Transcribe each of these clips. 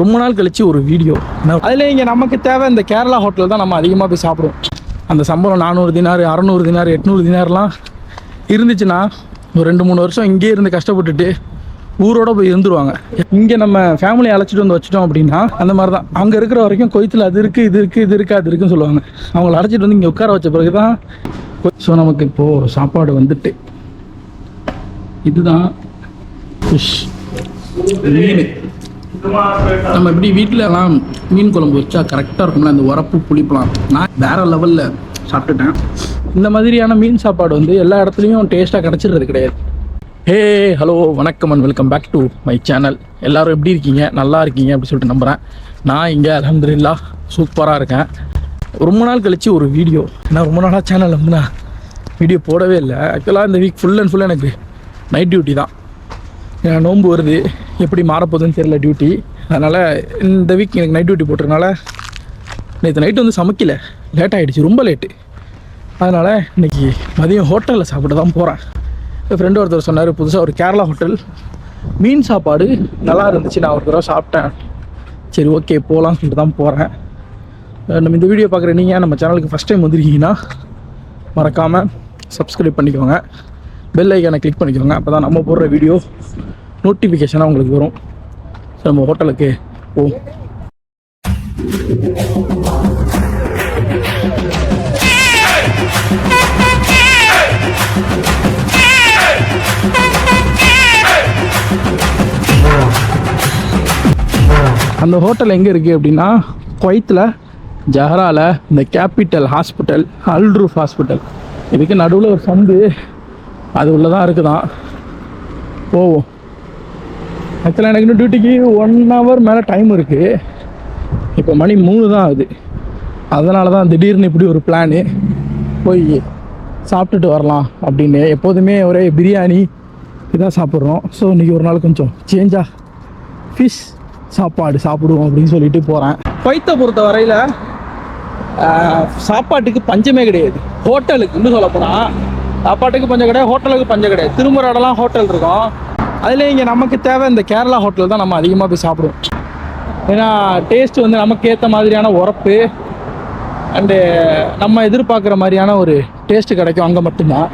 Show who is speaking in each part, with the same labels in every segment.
Speaker 1: ரொம்ப நாள் கழிச்சு ஒரு வீடியோ. அதில் இங்கே நமக்கு தேவை இந்த கேரளா ஹோட்டல் தான் நம்ம அதிகமாக போய் சாப்பிடுவோம். அந்த சம்பளம் நானூறு தினார் அறநூறு தினார் எட்நூறு தினார்லாம் இருந்துச்சுன்னா ஒரு ரெண்டு மூணு வருஷம் இங்கேயே இருந்து கஷ்டப்பட்டுட்டு ஊரோட போய் இருந்துருவாங்க. இங்கே நம்ம ஃபேமிலி அழைச்சிட்டு வந்து வச்சிட்டோம் அப்படின்னா அந்த மாதிரி தான் அங்கே இருக்கிற வரைக்கும் கொய்த்தில் அது இருக்குது இது இருக்குது இது இருக்குது அது இருக்குன்னு சொல்லுவாங்க. அவங்கள அழைச்சிட்டு வந்து இங்கே உட்கார வச்ச பிறகு தான் ஸோ நமக்கு இப்போது சாப்பாடு வந்துட்டு. இதுதான் ஃபிஷ் மீன். நம்ம எப்படி வீட்டிலலாம் மீன் குழம்பு வச்சா கரெக்டாக இருக்கும்ல? அந்த உரப்பு புளிப்பலாம் நான் வேற லெவலில் சாப்பிட்டுட்டேன். இந்த மாதிரியான மீன் சாப்பாடு வந்து எல்லா இடத்துலையும் டேஸ்ட்டாக கிடச்சிடுறது கிடையாது. ஹே ஹலோ வணக்கம் and welcome back to my channel எல்லோரும் எப்படி இருக்கீங்க? நல்லா இருக்கீங்க அப்படின்னு சொல்லிட்டு நம்புகிறேன் நான் இங்கே அலமதுல்லா சூப்பராக இருக்கேன். ரொம்ப நாள் கழிச்சு ஒரு வீடியோ நான் ரொம்ப நாளாக சேனல் வந்து நான் வீடியோ போடவே இல்லை. ஆக்சுவலாக இந்த வீக் ஃபுல் அண்ட் ஃபுல் எனக்கு நைட் டியூட்டி தான். ஏன்னா நோன்பு வருது. எப்படி மாறப்போகுதுன்னு தெரியல டியூட்டி அதனால் இந்த வீக் எனக்கு நைட் டியூட்டி போட்டிருக்கனால நேற்று நைட்டு வந்து சமைக்கல. லேட் ஆகிடுச்சு ரொம்ப லேட்டு அதனால் இன்னைக்கு மதியம் ஹோட்டலில் சாப்பிட்டு தான் போகிறேன் என் ஃப்ரெண்டு ஒருத்தர் சொன்னார் புதுசாக ஒரு கேரளா ஹோட்டல் மீன் சாப்பாடு நல்லா இருந்துச்சு நான் ஒரு தடவை சாப்பிட்டேன். சரி ஓகே போகலாம்னு சொல்லிட்டு தான் போகிறேன் நம்ம இந்த வீடியோ பார்க்குற நீங்கள் நம்ம சேனலுக்கு ஃபஸ்ட் டைம் வந்திருக்கீங்கன்னா மறக்காமல் சப்ஸ்கிரைப் பண்ணிக்கோங்க. பெல் ஐக்கானை கிளிக் பண்ணிக்கோங்க அப்போ தான் நம்ம போடுற வீடியோ நோட்டிஃபிகேஷனாக உங்களுக்கு வரும். ஸோ நம்ம ஹோட்டலுக்கு போவோம். அந்த ஹோட்டல் எங்கே இருக்குது அப்படின்னா குவைத்தில் ஜஹராவில் இந்த கேபிட்டல் ஹாஸ்பிட்டல் அல்ரூஃப் ஹாஸ்பிட்டல். இதுக்கு நடுவில் ஒரு சந்து அது உள்ளே தான் இருக்குதான். போவோம். ஆக்சுவலாக எனக்கு இன்னும் டியூட்டிக்கு ஒன் ஹவர் மேலே டைம் இருக்குது இப்போ மணி மூணு தான் ஆகுது. அதனால தான் திடீர்னு இப்படி ஒரு பிளானு போய் சாப்பிட்டுட்டு வரலாம் அப்படின்னு. எப்போதுமே ஒரே பிரியாணி இதான் சாப்பிட்றோம். ஸோ இன்றைக்கி ஒரு நாள் கொஞ்சம் சேஞ்சாக ஃபிஷ் சாப்பாடு சாப்பிடுவோம் அப்படின்னு சொல்லிட்டு போகிறேன் பைத்தை பொறுத்த வரையில் சாப்பாட்டுக்கு பஞ்சமே கிடையாது. ஹோட்டலுக்கு இன்னும் சொல்ல போனால் சாப்பாட்டுக்கு பஞ்சம் கிடையாது ஹோட்டலுக்கு பஞ்சம் கிடையாது. திருமுறாடெல்லாம் ஹோட்டல் இருக்கும். அதில் இங்கே நமக்கு தேவை இந்த கேரளா ஹோட்டல் தான் நம்ம அதிகமாக போய் சாப்பிடுவோம். ஏன்னா டேஸ்ட் வந்து நமக்கு ஏற்ற மாதிரியான உரப்பு அண்டு நம்ம எதிர்பார்க்குற மாதிரியான ஒரு டேஸ்ட்டு கிடைக்கும் அங்கே மட்டும்தான்.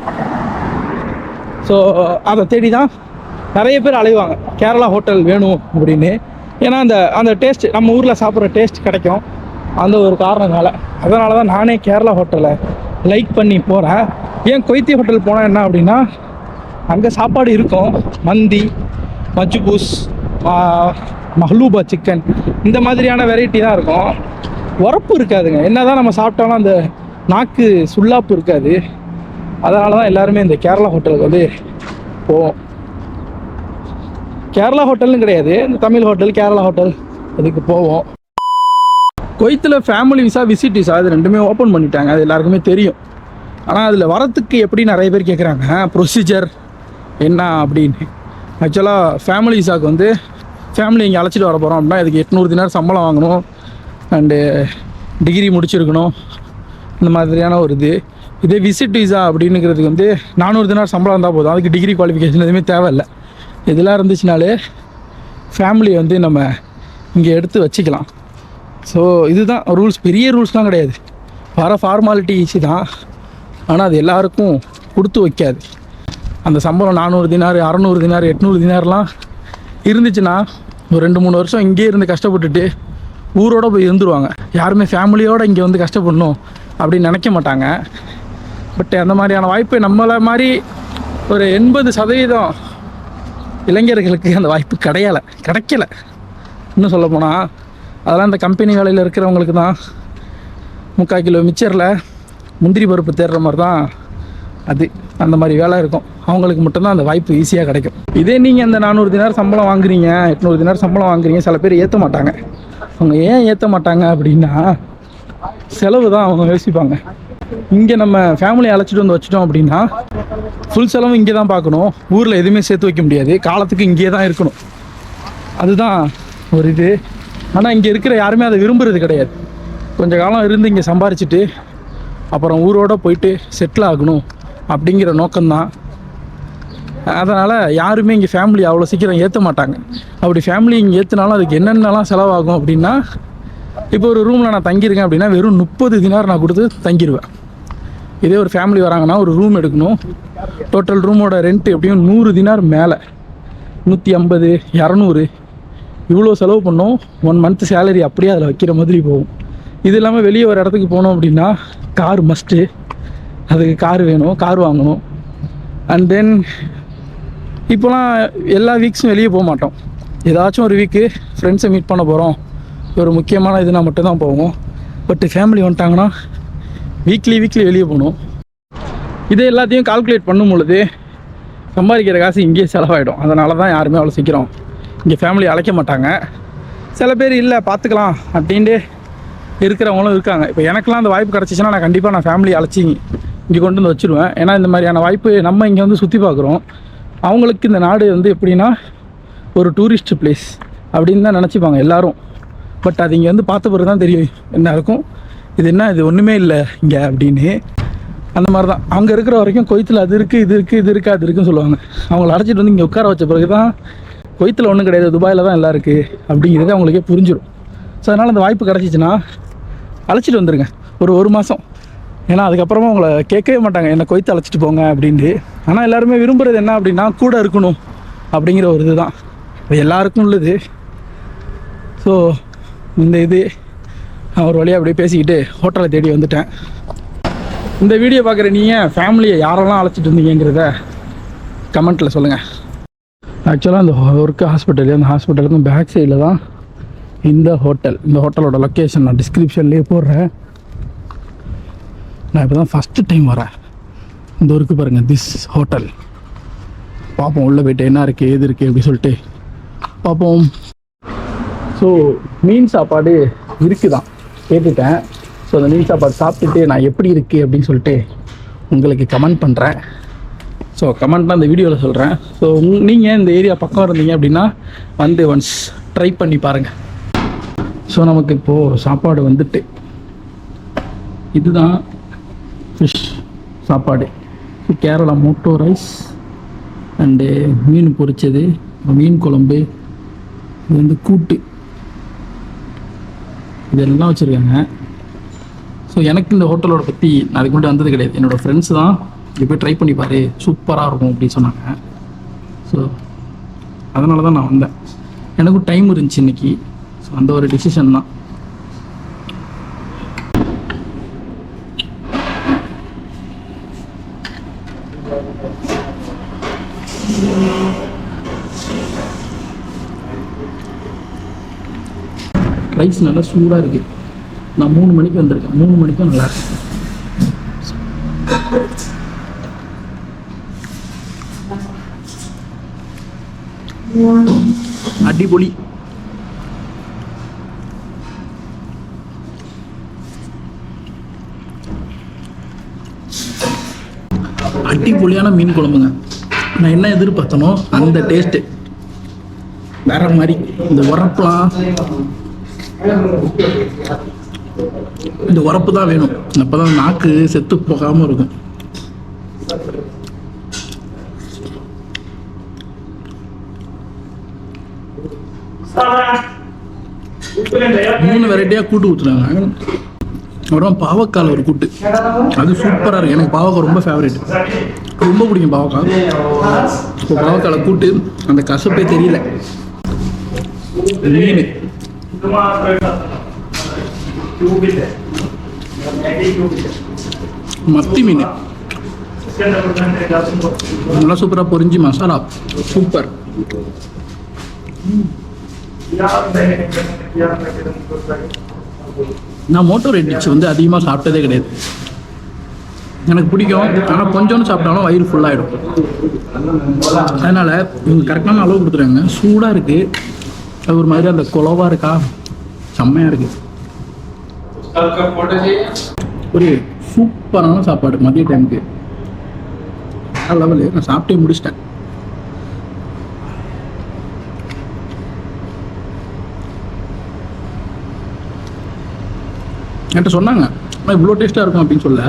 Speaker 1: ஸோ அதை தேடி தான் நிறைய பேர் அலைவாங்க. கேரளா ஹோட்டல் வேணும் அப்படின்னு. ஏன்னா அந்த அந்த டேஸ்ட் நம்ம ஊரில் சாப்பிட்ற டேஸ்ட் கிடைக்கும். அந்த ஒரு காரணனால. அதனால தான் நானே கேரளா ஹோட்டலை லைக் பண்ணி போகிறேன் ஏன் கொய்த்தி ஹோட்டல் போனால் என்ன அப்படின்னா அங்கே சாப்பாடு இருக்கும். மந்தி மஜ்பூஸ் மஹ்லூபா சிக்கன் இந்த மாதிரியான வெரைட்டி தான் இருக்கும். உரப்பு இருக்காதுங்க. என்ன தான் நம்ம சாப்பிட்டாலும் அந்த நாக்கு சுல்லாப்பு இருக்காது. அதனால தான் எல்லாருமே இந்த கேரளா ஹோட்டலுக்கு வந்து போவோம். கேரளா ஹோட்டல்னு கிடையாது. இந்த தமிழ் ஹோட்டல் கேரளா ஹோட்டல் இதுக்கு போவோம். கொய்த்தில் ஃபேமிலி விசா விசிட் விசா அது ரெண்டுமே ஓப்பன் பண்ணிட்டாங்க. அது எல்லாருக்குமே தெரியும். ஆனால் அதில் வரத்துக்கு எப்படி நிறைய பேர் கேட்குறாங்க ப்ரொசீஜர் என்ன அப்படின்னு? ஆக்சுவலாக ஃபேமிலி வந்து ஃபேமிலி இங்கே அழைச்சிட்டு வர போகிறோம் அப்படின்னா இதுக்கு எட்நூறு தினார் சம்பளம் வாங்கணும். அண்டு டிகிரி முடிச்சிருக்கணும். இந்த மாதிரியான ஒரு இது. இதே விசிட் விசா அப்படின்னுங்கிறதுக்கு வந்து நானூறு தினார் சம்பளம் இருந்தால் போதும். அதுக்கு டிகிரி குவாலிஃபிகேஷன் எதுவுமே தேவையில்லை. இதெல்லாம் இருந்துச்சுனாலே ஃபேமிலியை வந்து நம்ம இங்கே எடுத்து வச்சுக்கலாம். ஸோ இதுதான் ரூல்ஸ் பெரிய ரூல்ஸ்லாம் கிடையாது. வர ஃபார்மாலிட்டி தான். ஆனால் அது எல்லாருக்கும் கொடுத்து வைக்காது. அந்த சம்பளம் நானூறு தினார் அறநூறு தினார் எட்நூறு தினார்லாம் இருந்துச்சுன்னா ஒரு ரெண்டு மூணு வருஷம் இங்கேயே இருந்து கஷ்டப்பட்டுட்டு ஊரோட போய் இருந்துருவாங்க. யாருமே ஃபேமிலியோடு இங்கே வந்து கஷ்டப்படணும் அப்படின்னு நினைக்க மாட்டாங்க. பட் அந்த மாதிரியான வாய்ப்பு நம்மளை மாதிரி ஒரு எண்பது சதவீதம் இளைஞர்களுக்கு அந்த வாய்ப்பு கிடையலை கிடைக்கல. இன்னும் சொல்ல போனால் அதெல்லாம் இந்த கம்பெனி வேலையில் இருக்கிறவங்களுக்கு தான் முக்கால் கிலோ மிச்சரில் முந்திரி பருப்பு தேடுற மாதிரி தான் அது அந்த மாதிரி வேலை இருக்கும். அவங்களுக்கு மட்டும்தான் அந்த வாய்ப்பு ஈஸியாக கிடைக்கும். இதே நீங்கள் அந்த நானூறு தினார் சம்பளம் வாங்குறீங்க எட்நூறு தினார் சம்பளம் வாங்குறீங்க சில பேர் ஏற்ற மாட்டாங்க. அவங்க ஏன் ஏற்ற மாட்டாங்க அப்படின்னா செலவு தான் அவங்க யோசிப்பாங்க. இங்கே நம்ம ஃபேமிலி அழைச்சிட்டு வந்து வச்சிட்டோம் அப்படின்னா ஃபுல் செலவு இங்கே தான் பார்க்கணும். ஊரில் எதுவுமே சேர்த்து வைக்க முடியாது. காலத்துக்கு இங்கே தான் இருக்கணும். அதுதான் ஒரு இது. ஆனால் இங்கே இருக்கிற யாருமே அதை விரும்புறது கிடையாது. கொஞ்ச காலம் இருந்து இங்கே சம்பாரிச்சிட்டு அப்புறம் ஊரோட போயிட்டு செட்டில் ஆகணும். அப்படிங்கிற நோக்கம்தான். அதனால் யாருமே இங்கே ஃபேமிலி அவ்வளோ சீக்கிரம் ஏற்ற மாட்டாங்க. அப்படி ஃபேமிலி இங்கே ஏற்றுனாலும் அதுக்கு என்னென்னலாம் செலவாகும் அப்படின்னா இப்போ ஒரு ரூமில் நான் தங்கியிருக்கேன் அப்படின்னா வெறும் முப்பது தினார் நான் கொடுத்து தங்கிடுவேன் இதே ஒரு ஃபேமிலி வராங்கன்னா ஒரு ரூம் எடுக்கணும். டோட்டல் ரூமோட ரெண்ட் எப்படியும் நூறு தினார் மேலே. நூற்றி ஐம்பது இரநூறு. இவ்வளோ செலவு பண்ணோம். ஒன் மந்த் சேலரி அப்படியே அதில் வைக்கிற மாதிரி போகும். இது இல்லாமல் வெளியே ஒரு இடத்துக்கு போனோம் அப்படின்னா கார் மஸ்ட்டு அதுக்கு கார் வேணும் கார் வாங்கணும். அண்ட் தென் இப்போலாம் எல்லா வீக்ஸும் வெளியே போக மாட்டோம். ஏதாச்சும் ஒரு வீக்கு ஃப்ரெண்ட்ஸை மீட் பண்ண போகிறோம் ஒரு முக்கியமான இதுனா மட்டும்தான் போவோம். பட் ஃபேமிலி வந்துட்டாங்கன்னா வீக்லி வீக்லி வெளியே போகணும். இது எல்லாத்தையும் கால்குலேட் பண்ணும் பொழுது சம்பாதிக்கிற காசு இங்கேயே செலவாயிடும். அதனால தான் யாருமே அவ்வளோ சீக்கிரம் இங்கே ஃபேமிலி அழைக்க மாட்டாங்க. சில பேர் இல்லை பார்த்துக்கலாம் அப்படின்ட்டு இருக்கிறவங்களும் இருக்காங்க. இப்போ எனக்கெலாம் அந்த வாய்ப்பு கிடச்சிச்சின்னா நான் கண்டிப்பாக நான் ஃபேமிலி அழைச்சி இங்கே கொண்டு வந்து வச்சுருவேன். ஏன்னா இந்த மாதிரியான வாய்ப்பு நம்ம இங்கே வந்து சுற்றி பார்க்குறோம். அவங்களுக்கு இந்த நாடு வந்து எப்படின்னா ஒரு டூரிஸ்ட் பிளேஸ் அப்படின்னு தான் நினச்சிப்பாங்க எல்லாரும். பட் அது இங்கே வந்து பார்த்த பிறகு தான் தெரியும் என்ன இருக்கும் இது என்ன இது ஒன்றுமே இல்லை இங்கே அப்படின்னு. அந்த மாதிரி தான். அங்கே இருக்கிற வரைக்கும் கொய்த்தில் அது இருக்குது இது இருக்குது இது இருக்குது அது இருக்குன்னு சொல்லுவாங்க. அவங்கள அழைச்சிட்டு வந்து இங்கே உட்கார வச்ச பிறகு தான் கொய்த்தில் ஒன்றும் கிடையாது துபாயில் தான் எல்லாம் இருக்குது அப்படிங்கிறது அவங்களுக்கே புரிஞ்சிடும் ஸோ அதனால் அந்த வாய்ப்பு கிடச்சிச்சின்னா அழைச்சிட்டு வந்துருங்க. ஒரு ஒரு மாதம் ஏன்னா அதுக்கப்புறமா உங்களை கேட்கவே மாட்டாங்க என்னை கொய்த்து அழைச்சிட்டு போங்க அப்படின்ட்டு. ஆனால் எல்லாருமே விரும்புகிறது என்ன அப்படின்னா கூட இருக்கணும் அப்படிங்கிற ஒரு இதுதான். எல்லாருக்கும் உள்ளது. ஸோ இந்த இது நான் ஒரு வழியாக அப்படியே பேசிக்கிட்டு ஹோட்டலை தேடி வந்துட்டேன். இந்த வீடியோ பார்க்குற நீங்கள் ஃபேமிலியை யாரெல்லாம் அழைச்சிட்டு இருந்தீங்கிறத கமெண்ட்டில் சொல்லுங்கள் ஆக்சுவலாக அந்த ஒர்க்கு ஹாஸ்பிட்டல் அந்த ஹாஸ்பிட்டலுக்கும் பேக் சைடில் தான் இந்த ஹோட்டல் இந்த ஹோட்டலோட லொக்கேஷன் நான் டிஸ்கிரிப்ஷன்லேயே போடுறேன். நான் இப்போ தான் ஃபஸ்ட்டு டைம் வரேன். இந்த ஒர்க்கு பாருங்கள் திஸ் ஹோட்டல் பார்ப்போம் உள்ளே போயிட்டு என்ன இருக்குது ஏது இருக்குது அப்படி சொல்லிட்டு. பார்ப்போம் ஸோ மீன் சாப்பாடு இருக்குதான். கேட்டுட்டேன். ஸோ அந்த மீன் சாப்பாடு சாப்பிட்டுட்டு நான் எப்படி இருக்குது அப்படின்னு சொல்லிட்டு உங்களுக்கு கமெண்ட் பண்ணுறேன் ஸோ கமெண்ட் தான் இந்த வீடியோவில் சொல்கிறேன் ஸோ நீங்கள் இந்த ஏரியா பக்கம் இருந்தீங்க அப்படின்னா வந்து ஒன்ஸ் ட்ரை பண்ணி பாருங்கள் ஸோ நமக்கு இப்போது சாப்பாடு வந்துட்டு. இதுதான் சாப்பாடு. So Kerala matta rice and மீன் பொரிச்சது. மீன் குழம்பு. இது வந்து கூட்டு. இதெல்லாம் வச்சுருக்காங்க. ஸோ எனக்கு இந்த ஹோட்டலோட பற்றி நான் அதுக்கு முன்னாடி வந்தது கிடையாது. என்னோடய ஃப்ரெண்ட்ஸ் தான் இது போய் ட்ரை பண்ணி பாரு. சூப்பராக இருக்கும் அப்படின்னு சொன்னாங்க. ஸோ அதனால தான் நான் வந்தேன். எனக்கும் டைம் இருந்துச்சு இன்னைக்கு. ஸோ அந்த ஒரு டிசிஷன் தான். ரைஸ் நல்லா சூடாக இருக்குது நான் மூணு மணிக்கு வந்திருக்கேன். மூணு மணிக்கும் நல்லா இருக்கு. அடிபொலி. அடிபொலியான மீன் குழம்புங்க. நான் என்ன எதிர்பார்த்தனோ அந்த டேஸ்ட்டு வேற மாதிரி. இந்த உரப்புலாம் இந்த உரப்பு தான் வேணும். அப்பதான் நாக்கு செத்து போகாம இருக்கும். மூணு வெரைட்டியாக கூட்டு ஊற்றுறாங்க அப்புறம் பாவக்கால ஒரு கூட்டு. அது சூப்பராக இருக்கு. எனக்கு பாவக்காய் ரொம்ப ஃபேவரட் ரொம்ப பிடிக்கும் பாவக்காய். இப்போ பாவக்காலை கூட்டு அந்த கசப்பே தெரியல. மீன். மத்தி மீன். நல்லா சூப்பராக பொரிஞ்சு மசாலா. சூப்பர் நான் மோட்டோ ரெட் டிஷ் வந்து அதிகமாக சாப்பிட்டதே கிடையாது. எனக்கு பிடிக்கும். ஆனால் கொஞ்சோன்னு சாப்பிட்டாலும் வயிறு ஃபுல்லாகிடும் அதனால் இவங்க கரெக்டான அளவு கொடுத்துறாங்க சூடாக இருக்குது அது ஒரு மாதிரி அந்த குலவாக இருக்கா? செம்மையாக இருக்குது ஒரு சூப்பரான சாப்பாடு மதிய டைமுக்கு லெவலு நான் சாப்பிட்டே முடிச்சிட்டேன். என்கிட்ட சொன்னாங்க. இவ்வளோ டேஸ்ட்டாக இருக்கும் அப்படின்னு சொல்ல.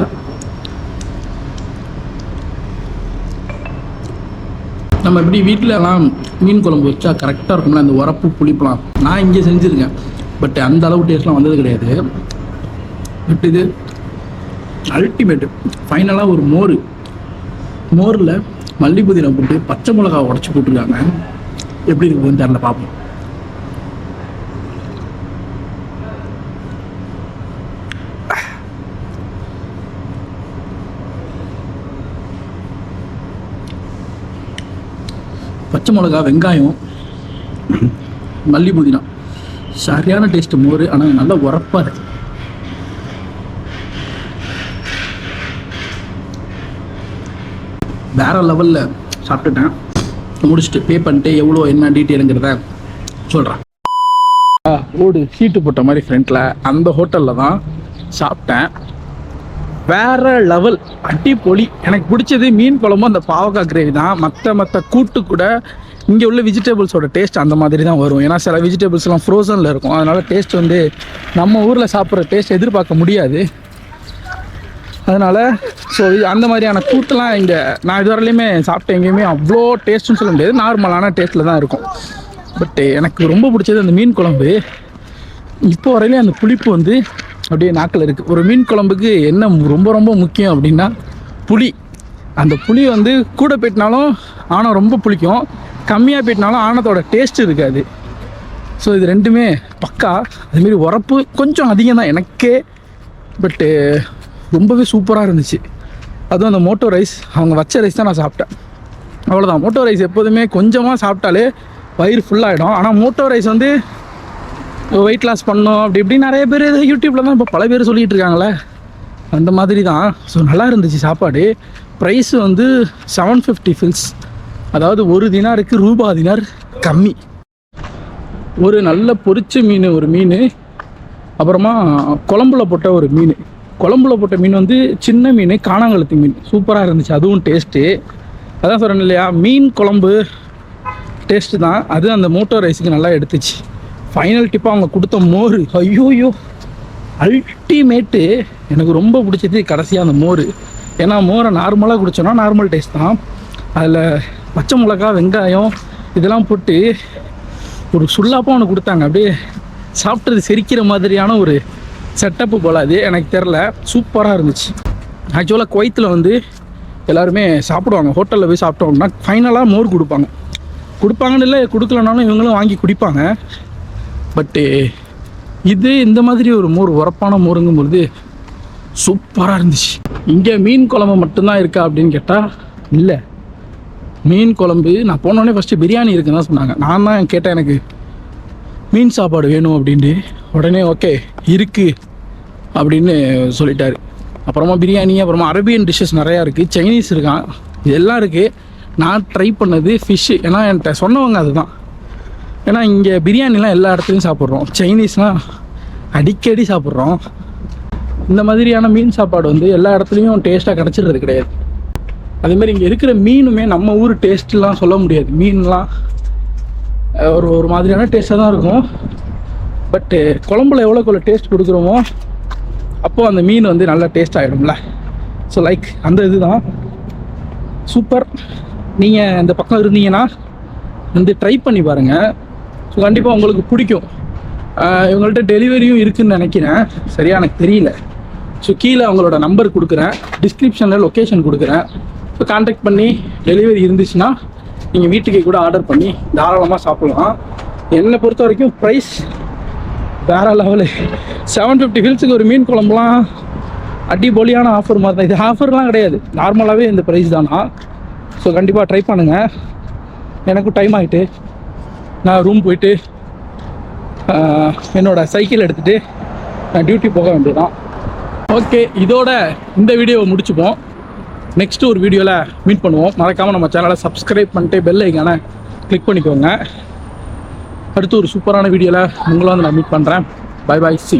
Speaker 1: நம்ம எப்படி வீட்டிலலாம் மீன் குழம்பு வச்சா கரெக்டாக இருக்கும்ல? அந்த உரப்பு புளிப்பெலாம். நான் இங்கே செஞ்சுருக்கேன். பட் அந்த அளவு டேஸ்ட்லாம் வந்தது கிடையாது. பட் இது அல்டிமேட்டு ஃபைனலாக ஒரு மோர். மோரில் மல்லி புதினா போட்டு பச்சை மிளகா உடச்சி போட்டிருக்காங்க. எப்படி இருக்குதுன்னு தெரில பார்ப்போம். பச்சை மிளகா வெங்காயம் மல்லி புதினா. சரியான டேஸ்ட் மோர் ஆனால் நல்லா உரப்பாக இருக்கு. வேற லெவலில் சாப்பிட்டுட்டேன். முடிச்சுட்டு பே பண்ணிட்டு எவ்வளோ என்ன டீட்டெயிலுங்கிறத சொல்கிறேன் ஓடு சீட்டு போட்ட மாதிரி ஃப்ரண்ட்டில் அந்த ஹோட்டலில் தான் சாப்பிட்டேன். வேற லெவல் அடிப்பொலி எனக்கு பிடிச்சது மீன் குழம்பும் அந்த பாவக்காய் கிரேவி தான். மற்ற மற்ற கூட்டு கூட இங்கே உள்ள வெஜிடபிள்ஸோட டேஸ்ட் அந்த மாதிரி தான் வரும். ஏன்னா சில வெஜிடபிள்ஸ்லாம் ஃப்ரோசனில் இருக்கும். அதனால் டேஸ்ட் வந்து நம்ம ஊரில் சாப்பிட்ற டேஸ்ட் எதிர்பார்க்க முடியாது. அதனால் ஸோ அந்த மாதிரியான கூட்டெலாம் இங்கே நான் இதுவரையிலையுமே சாப்பிட்ட எங்கேயுமே அவ்வளோ டேஸ்ட்டுன்னு சொல்ல முடியாது. நார்மலான டேஸ்ட்டில் தான் இருக்கும். பட் எனக்கு ரொம்ப பிடிச்சது அந்த மீன் குழம்பு. இப்போ வரையிலையும் அந்த புளிப்பு வந்து அப்படியே நாக்கில் இருக்குது ஒரு மீன் குழம்புக்கு என்ன ரொம்ப ரொம்ப முக்கியம் அப்படின்னா புளி. அந்த புளி வந்து கூட போயிட்டினாலும் ஆனம் ரொம்ப புளிக்கும். கம்மியாக போயிட்டினாலும் ஆனத்தோட டேஸ்ட் இருக்காது. ஸோ இது ரெண்டுமே பக்கா. அதுமாரி உரப்பு கொஞ்சம் அதிகம் தான் எனக்கே. பட்டு ரொம்பவே சூப்பராக இருந்துச்சு. அதுவும் அந்த மோட்டோ ரைஸ். அவங்க வச்ச ரைஸ் தான் நான் சாப்பிட்டேன். அவ்வளோதான் மோட்டோ ரைஸ் எப்போதுமே கொஞ்சமாக சாப்பிட்டாலே வயிறு ஃபுல்லாகிடும் ஆனால் மோட்டோ ரைஸ் வந்து வெயிட் லாஸ் பண்ணோம் அப்படி இப்படி நிறைய பேர் யூடியூப்பில் தான் இப்போ பல பேர் சொல்லிகிட்டு இருக்காங்களே அந்த மாதிரி தான். ஸோ நல்லா இருந்துச்சு சாப்பாடு. ப்ரைஸ் வந்து செவன் ஃபிஃப்டி ஃபில்ஸ் அதாவது ஒரு தினாருக்கு ரூபா தினார் கம்மி. ஒரு நல்ல பொரிச்ச மீன் ஒரு மீன். அப்புறமா குழம்புல போட்ட ஒரு மீன். குழம்புல போட்ட மீன் வந்து சின்ன மீன் காணாங்கழுத்து மீன். சூப்பராக இருந்துச்சு. அதுவும் டேஸ்ட்டு அதான் சொல்கிறேன் இல்லையா? மீன் குழம்பு டேஸ்ட்டு தான். அது அந்த மோட்டோ ரைஸுக்கு நல்லா எடுத்துச்சு. ஃபைனல் டிப்பாக அவங்க கொடுத்த மோர். ஐயோயோ. அல்டிமேட்டு எனக்கு ரொம்ப பிடிச்சது கடைசியாக அந்த மோர். ஏன்னா மோரை நார்மலாக குடிச்சோன்னா நார்மல் டேஸ்ட் தான். அதில் பச்சை மிளகா வெங்காயம் இதெல்லாம் போட்டு ஒரு சுல்லாப்பாக ஒன்று கொடுத்தாங்க. அப்படியே சாப்பிட்டது செரிக்கிற மாதிரியான ஒரு செட்டப்பு போல் அது. எனக்கு தெரில சூப்பராக இருந்துச்சு. ஆக்சுவலாக குவைத்தில் வந்து எல்லாருமே சாப்பிடுவாங்க. ஹோட்டலில் போய் சாப்பிட்டோம்னா ஃபைனலாக மோர் கொடுப்பாங்க. கொடுப்பாங்கன்னு இல்லை கொடுக்கலனாலும் இவங்களும் வாங்கி குடிப்பாங்க. பட்டு இது இந்த மாதிரி ஒரு மோர் உரப்பான மோருங்கும் பொழுது சூப்பராக இருந்துச்சு. இங்கே மீன் குழம்பு மட்டும்தான் இருக்கா அப்படின்னு கேட்டால் இல்லை. மீன் குழம்பு நான் போனோடனே ஃபஸ்ட்டு பிரியாணி இருக்குன்னு தான் சொன்னாங்க. நான் தான் கேட்டேன் எனக்கு மீன் சாப்பாடு வேணும் அப்படின்ட்டு. உடனே ஓகே இருக்குது அப்படின்னு சொல்லிட்டாரு. அப்புறமா பிரியாணி அப்புறமா அரேபியன் டிஷ்ஷஸ் நிறையா இருக்குது சைனீஸ் இருக்கான் இதெல்லாம் இருக்குது நான் ட்ரை பண்ணது ஃபிஷ்ஷு ஏன்னா என்கிட்ட சொன்னவங்க அதுதான். ஏன்னா இங்கே பிரியாணிலாம் எல்லா இடத்துலையும் சாப்பிட்றோம். சைனீஸ்லாம் அடிக்கடி சாப்பிட்றோம். இந்த மாதிரியான மீன் சாப்பாடு வந்து எல்லா இடத்துலையும் டேஸ்ட்டாக கிடச்சிடுறது கிடையாது. அதேமாதிரி இங்கே இருக்கிற மீனுமே நம்ம ஊர் டேஸ்ட்லாம் சொல்ல முடியாது. மீன்லாம் ஒரு ஒரு மாதிரியான டேஸ்ட்டாக தான் இருக்கும். பட்டு குழம்புல எவ்வளோக்கு எவ்வளோ டேஸ்ட் கொடுக்குறோமோ அப்போது அந்த மீன் வந்து நல்லா டேஸ்ட் ஆகிடும்ல ஸோ லைக் அந்த இதுதான். சூப்பர் நீங்கள் இந்த பக்கம் இருந்தீங்கன்னா வந்து ட்ரை பண்ணி பாருங்கள் ஸோ கண்டிப்பாக உங்களுக்கு பிடிக்கும். இவங்கள்ட்ட டெலிவரியும் இருக்குன்னு நினைக்கிறேன். சரியா? எனக்கு தெரியல. ஸோ கீழே அவங்களோட நம்பர் கொடுக்குறேன். டிஸ்கிரிப்ஷனில் லொக்கேஷன் கொடுக்குறேன். ஸோ காண்டாக்ட் பண்ணி டெலிவரி இருந்துச்சுன்னா நீங்கள் வீட்டுக்கே கூட ஆர்டர் பண்ணி தாராளமாக சாப்பிடலாம். என்னை பொறுத்த வரைக்கும் ப்ரைஸ் வேற லெவலு செவன் ஃபிஃப்டி ஹில்ஸுக்கு ஒரு மீன் குழம்புலாம் அடிபொலியான ஆஃபர் மாதிரி தான் இது ஆஃபர்லாம் கிடையாது. நார்மலாகவே இந்த ப்ரைஸ் தானா? ஸோ கண்டிப்பாக ட்ரை பண்ணுங்கள் எனக்கும் டைம் ஆகிட்டு நான் ரூம் போயிட்டு என்னோடய என்னோட சைக்கிள் எடுத்துகிட்டு நான் டியூட்டி போக வேண்டியதான் ஓகே இதோட இந்த வீடியோவை முடிச்சுப்போம். நெக்ஸ்ட் ஒரு வீடியோவில் மீட் பண்ணுவோம். மறக்காமல் நம்ம சேனலை சப்ஸ்கிரைப் பண்ணிட்டு பெல் ஐக்கான கிளிக் பண்ணிக்கோங்க. அடுத்து ஒரு சூப்பரான வீடியோவில் உங்களை வந்து நான் மீட் பண்ணுறேன் பை பாய் சி